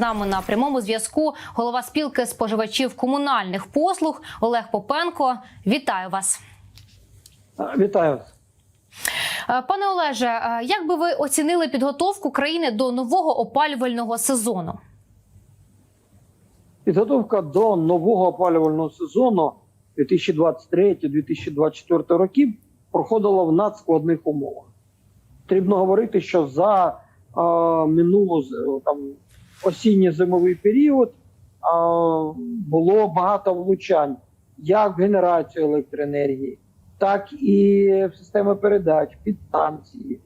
нами на прямому зв'язку голова спілки споживачів комунальних послуг Олег Попенко. Вітаю вас. Вітаю вас. Е, Пане Олеже, е, як би ви оцінили підготовку країни до нового опалювального сезону? Підготовка до нового опалювального сезону 2023-2024 років проходила в надскладних умовах. Потрібно говорити, що за е, минулу там, осінньо-зимовий період було багато влучань як в генерацію електроенергії, так і в системи передач, підстанції,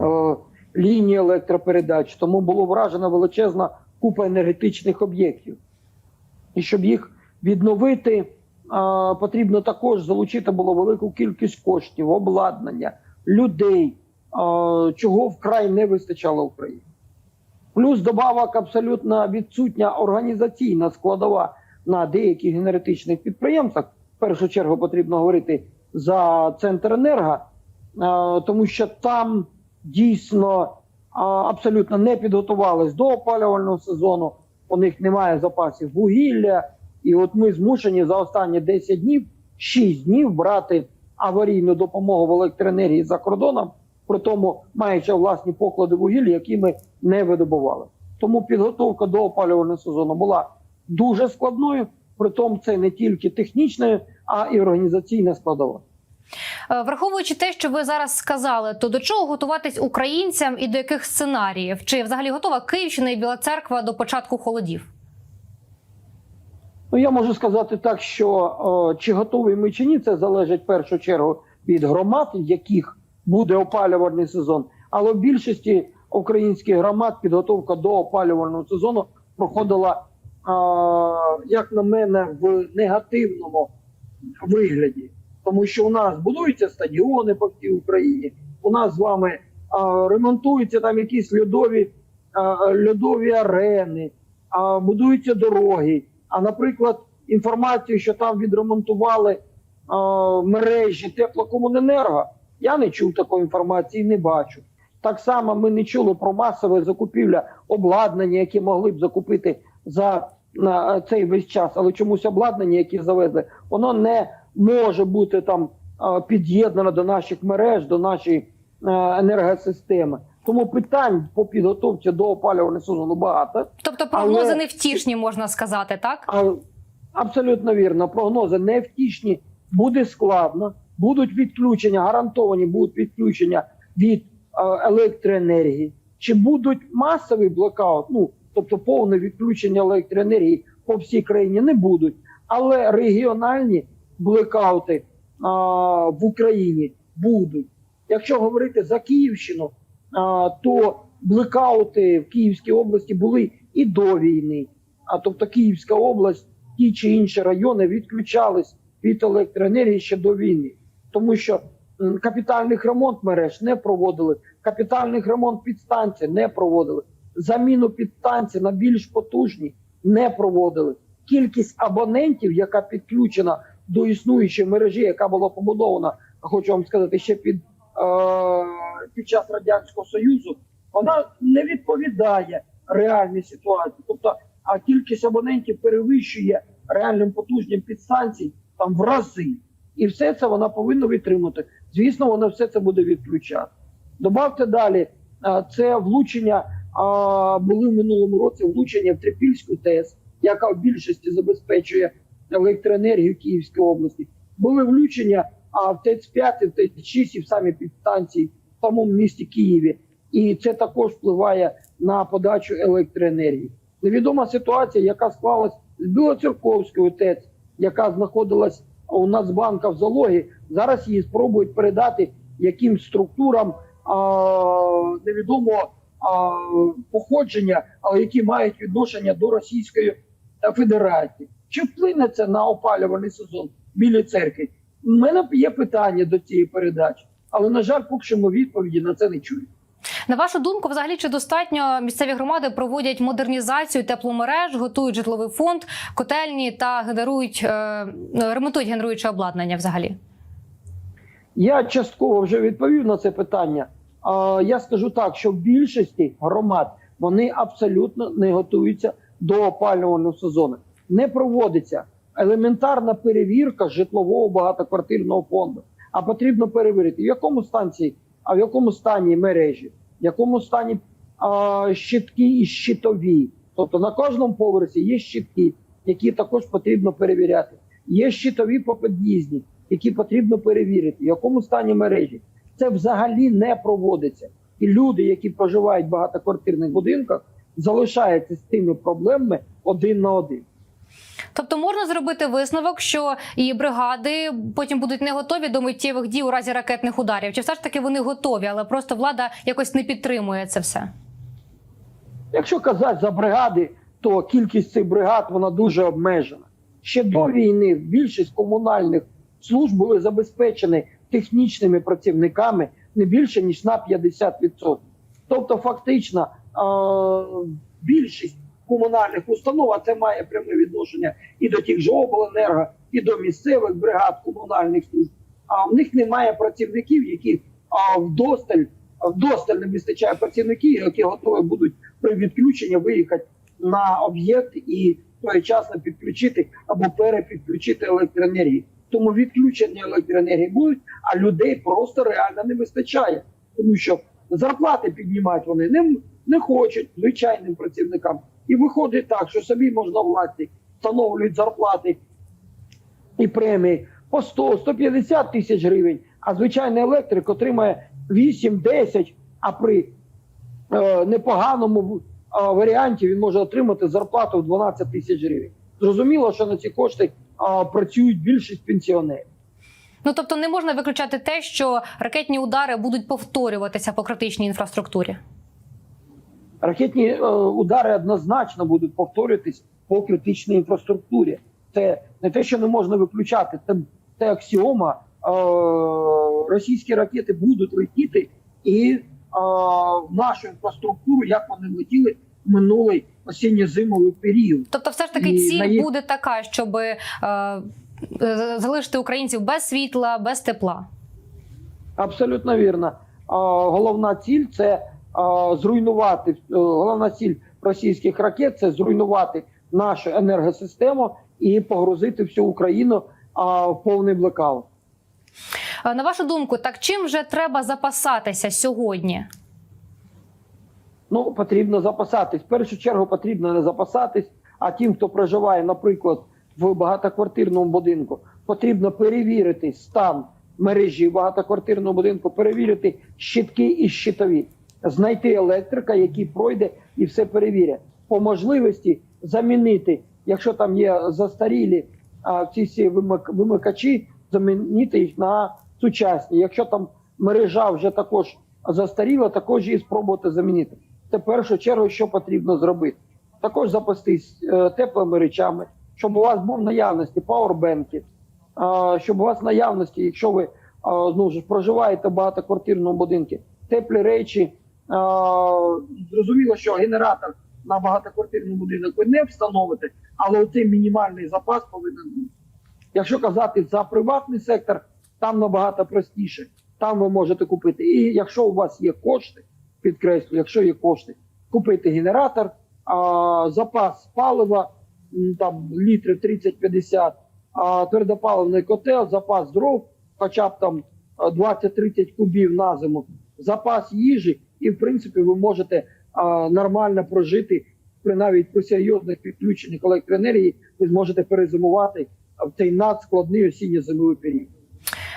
е, лінії електропередач. Тому було вражена величезна купа енергетичних об'єктів. І щоб їх відновити, е, потрібно також залучити було велику кількість коштів, обладнання, людей, е, чого вкрай не вистачало Україні. Плюс добавок абсолютно відсутня організаційна складова на деяких енергетичних підприємствах. В першу чергу потрібно говорити за центр енерго, е, тому що там дійсно абсолютно не підготувались до опалювального сезону. У них немає запасів вугілля, і от ми змушені за останні 10 днів, 6 днів брати аварійну допомогу в електроенергії за кордоном, при тому маючи власні поклади вугілля, які ми не видобували. Тому підготовка до опалювального сезону була дуже складною. При тому це не тільки технічна, а і організаційна складова. Е, Враховуючи те, що ви зараз сказали, то до чого готуватись українцям і до яких сценаріїв? Чи взагалі готова Київщина і Біла Церква до початку холодів? Ну, я можу сказати так, що о, чи готові ми чи ні, це залежить в першу чергу від громад, в яких буде опалювальний сезон. Але в більшості українських громад підготовка до опалювального сезону проходила, як на мене, в негативному вигляді. Тому що у нас будуються стадіони по всій Україні, у нас з вами ремонтуються там якісь льодові, льодові арени, будуються дороги. А наприклад, інформацію, що там відремонтували мережі теплокомуненерго, я не чув такої інформації, не бачу. Так само ми не чули про масове закупівля обладнання, яке могли б закупити за на цей весь час, але чомусь обладнання, яке завезли, воно не може бути там а, під'єднано до наших мереж, до нашої енергосистеми. Тому питань по підготовці до опалювального сезону багато. Тобто прогнози Але- невтішні, можна сказати, так? Абсолютно вірно. Прогнози невтішні, буде складно, будуть відключення, гарантовані будуть відключення від е, електроенергії. Чи будуть масовий блокаут, ну тобто повне відключення електроенергії по всій країні не будуть, але регіональні блекаути а, в Україні будуть. Якщо говорити за Київщину, а, то блекаути в Київській області були і до війни. А тобто Київська область, ті чи інші райони відключались від електроенергії ще до війни, тому що капітальних ремонт мереж не проводили, капітальних ремонт підстанцій не проводили, заміну підстанцій на більш потужні не проводили. Кількість абонентів, яка підключена до існуючої мережі, яка була побудована, хочу вам сказати, ще під, е, під час радянського союзу, вона не відповідає реальній ситуації. Тобто, а кількість абонентів перевищує реальним потужнім підстанцій там в рази. І все це вона повинна витримати. Звісно, вона все це буде відключати. Добавте далі, це влучення були в минулому році влучення в Трипільську ТЕС, яка в більшості забезпечує електроенергію Київської області. Були влучення а, в ТЕЦ-5, в ТЕЦ-6 і в самі підстанції в самому місті Києві. І це також впливає на подачу електроенергії. Невідома ситуація, яка склалась з Білоцерковською ТЕЦ, яка знаходилась у Нацбанка в залогі. Зараз її спробують передати якимсь структурам а, невідомого а, походження, але які мають відношення до Російської Федерації. Чи вплине це на опалювальний сезон Білій церкви? У мене є питання до цієї передачі, але на жаль, поки що ми відповіді на це не чуємо. На вашу думку, взагалі чи достатньо місцеві громади проводять модернізацію тепломереж, готують житловий фонд, котельні та генерують е, ремонтують генеруюче обладнання взагалі? Я частково вже відповів на це питання. Я скажу так, що в більшості громад вони абсолютно не готуються до опалювального сезону. Не проводиться елементарна перевірка житлового багатоквартирного фонду. А потрібно перевірити, в якому станції, а в якому стані мережі, в якому стані а, щитки і щитові. Тобто на кожному поверсі є щитки, які також потрібно перевіряти. Є щитові по під'їзді, які потрібно перевірити, в якому стані мережі. Це взагалі не проводиться. І люди, які проживають в багатоквартирних будинках, залишаються з тими проблемами один на один. Тобто можна зробити висновок, що і бригади потім будуть не готові до миттєвих дій у разі ракетних ударів. Чи все ж таки вони готові, але просто влада якось не підтримує це все? Якщо казати за бригади, то кількість цих бригад вона дуже обмежена. Ще до війни більшість комунальних служб були забезпечені технічними працівниками не більше ніж на 50%. Тобто, фактично, більшість комунальних установ, а це має пряме відношення і до тих же обленерго, і до місцевих бригад комунальних служб. А в них немає працівників, які вдосталь, вдосталь не вистачає працівників, які готові будуть при відключенні виїхати на об'єкт і своєчасно підключити або перепідключити електроенергію. Тому відключення електроенергії будуть, а людей просто реально не вистачає, тому що зарплати піднімати вони не, не хочуть звичайним працівникам. І виходить так, що собі можна власті встановлюють зарплати і премії по 100-150 тисяч гривень, а звичайний електрик отримає 8-10, а при е, непоганому е, варіанті він може отримати зарплату в 12 тисяч гривень. Зрозуміло, що на ці кошти е, працюють більшість пенсіонерів. Ну тобто не можна виключати те, що ракетні удари будуть повторюватися по критичній інфраструктурі. Ракетні е, удари однозначно будуть повторюватись по критичній інфраструктурі. Це не те, що не можна виключати, це, це аксіома. Е, російські ракети будуть летіти і е, в нашу інфраструктуру, як вони летіли в минулий осінньо-зимовий період. Тобто, все ж таки, І ціль на їх- буде така, щоб е, залишити українців без світла, без тепла. Абсолютно вірно. Головна ціль це зруйнувати е, головна ціль російських ракет це зруйнувати нашу енергосистему і погрузити всю Україну в повний блекаут. Е, На вашу думку, так чим вже треба запасатися сьогодні? Ну потрібно запасатись. В першу чергу потрібно не запасатись. А тим, хто проживає, наприклад, в багатоквартирному будинку, потрібно перевірити стан мережі багатоквартирного будинку, перевірити щитки і щитові, знайти електрика, який пройде і все перевірять. По можливості замінити, якщо там є застарілі а, ці всі вимик- вимикачі, замінити їх на сучасні. Якщо там мережа вже також застаріла, також її спробувати замінити. Це першу чергу, що потрібно зробити. Також запастись е, теплими речами, щоб у вас був наявності пауербенки, щоб у вас наявності, якщо ви ж проживаєте в багатоквартирному будинку, теплі речі. Зрозуміло, що генератор на багатоквартирному будинок ви не встановите, але оцей мінімальний запас повинен бути. Якщо казати за приватний сектор, там набагато простіше. Там ви можете купити. І якщо у вас є кошти, підкреслю, якщо є кошти, купити генератор, а, запас палива, там літри 30-50, а, твердопаливний котел, запас дров, хоча б там 20-30 кубів на зиму, запас їжі, і в принципі ви можете а, нормально прожити при навіть при серйозних підключеннях електроенергії, ви зможете перезимувати в цей надскладний осінньо-зимовий період.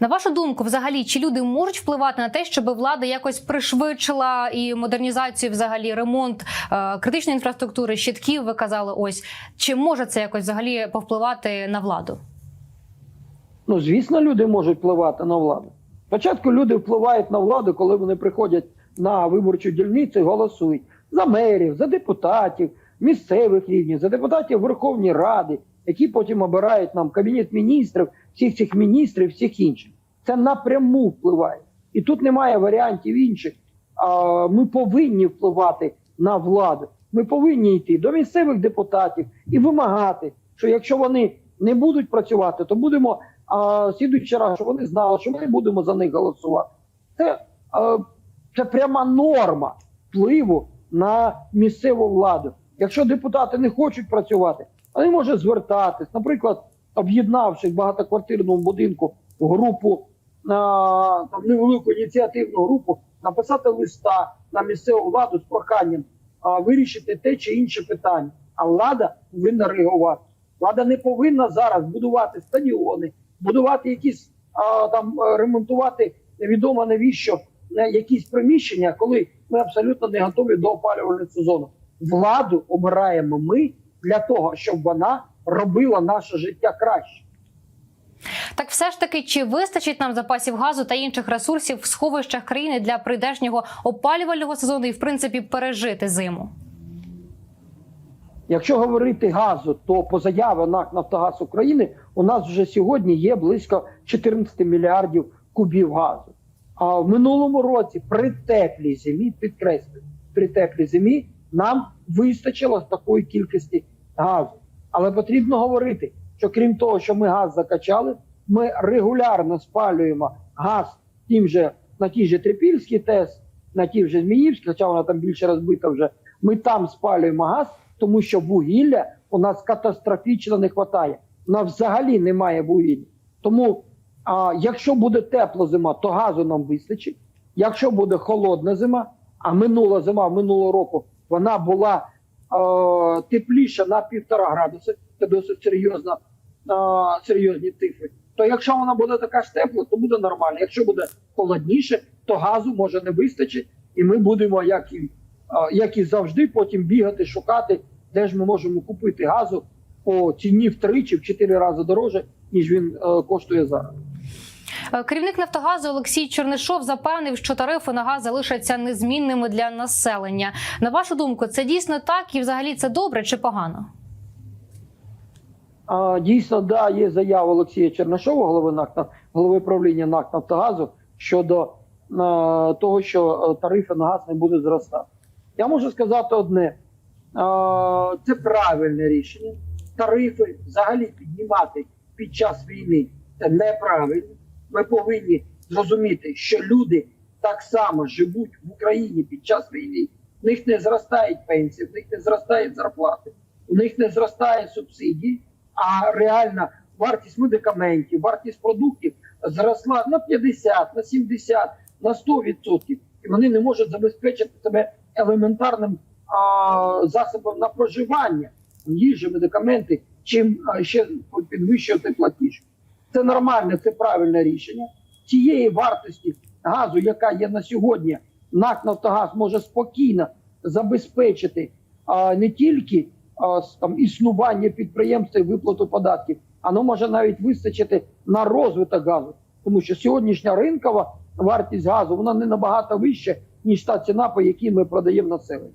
На вашу думку, взагалі, чи люди можуть впливати на те, щоб влада якось пришвидшила і модернізацію, взагалі, ремонт е, критичної інфраструктури, щитків, ви казали, ось чи може це якось взагалі повпливати на владу? Ну, звісно, люди можуть впливати на владу. Спочатку люди впливають на владу, коли вони приходять на виборчу дільницю і голосують за мерів, за депутатів, місцевих рівнів, за депутатів Верховної Ради, які потім обирають нам кабінет міністрів, всіх цих міністрів, всіх інших. Це напряму впливає. І тут немає варіантів інших. Ми повинні впливати на владу. Ми повинні йти до місцевих депутатів і вимагати, що якщо вони не будуть працювати, то будемо а, слідуючий раз, щоб вони знали, що ми не будемо за них голосувати. Це, а, це пряма норма впливу на місцеву владу. Якщо депутати не хочуть працювати, вони можуть звертатись, наприклад, об'єднавши в багатоквартирному будинку групу там, невелику ініціативну групу, написати листа на місцеву владу з проханням а, вирішити те чи інше питання. А влада повинна реагувати. Влада не повинна зараз будувати стадіони, будувати якісь а, там ремонтувати невідомо навіщо якісь приміщення, коли ми абсолютно не готові до опалювального сезону. Владу обираємо ми для того, щоб вона робила наше життя краще. Так, все ж таки, чи вистачить нам запасів газу та інших ресурсів в сховищах країни для прийдешнього опалювального сезону і в принципі пережити зиму? Якщо говорити газу, то по заяві НАК Нафтогаз України у нас вже сьогодні є близько 14 мільярдів кубів газу. А в минулому році при теплій зимі, підкреслюю, при теплій зимі нам вистачило такої кількості газу. Але потрібно говорити, що крім того, що ми газ закачали, ми регулярно спалюємо газ тим же на тій же Трипільській ТЕС, на тій же Зміївській, хоча вона там більше розбита вже. Ми там спалюємо газ, тому що вугілля у нас катастрофічно не вистачає. У нас взагалі немає вугілля. Тому, а, якщо буде тепла зима, то газу нам вистачить. Якщо буде холодна зима, а минула зима минулого року вона була е, тепліша на півтора градуси, це досить серйозно, е, серйозні цифри. То якщо вона буде така ж тепла, то буде нормально. Якщо буде холодніше, то газу може не вистачить, і ми будемо, як і, е, як і завжди, потім бігати, шукати, де ж ми можемо купити газу по ціні в три чи в чотири рази дороже, ніж він е, коштує зараз. Е, Керівник Нафтогазу Олексій Чернишов запевнив, що тарифи на газ залишаться незмінними для населення. На вашу думку, це дійсно так, і взагалі це добре чи погано? А, Дійсно, да, є заява Олексія Чернашова, голови НАК, голови правління НАК Нафтогазу щодо е, того, що е, тарифи на газ не будуть зростати. Я можу сказати одне: е, це правильне рішення. Тарифи взагалі піднімати під час війни це неправильно. Ми повинні зрозуміти, що люди так само живуть в Україні під час війни. В них не зростають пенсії, в них не зростають зарплати, у них не зростає субсидії, а реальна вартість медикаментів, вартість продуктів зросла на 50, на 70, на 100%. І вони не можуть забезпечити себе елементарним а, засобом на проживання, їжі, медикаменти, чим а, ще підвищувати платіж. Це нормальне, це правильне рішення. Цієї вартості газу, яка є на сьогодні, НАК Нафтогаз може спокійно забезпечити а, не тільки а, там, існування підприємства і виплату податків, воно може навіть вистачити на розвиток газу. Тому що сьогоднішня ринкова вартість газу вона не набагато вища, ніж та ціна, по якій ми продаємо населенню.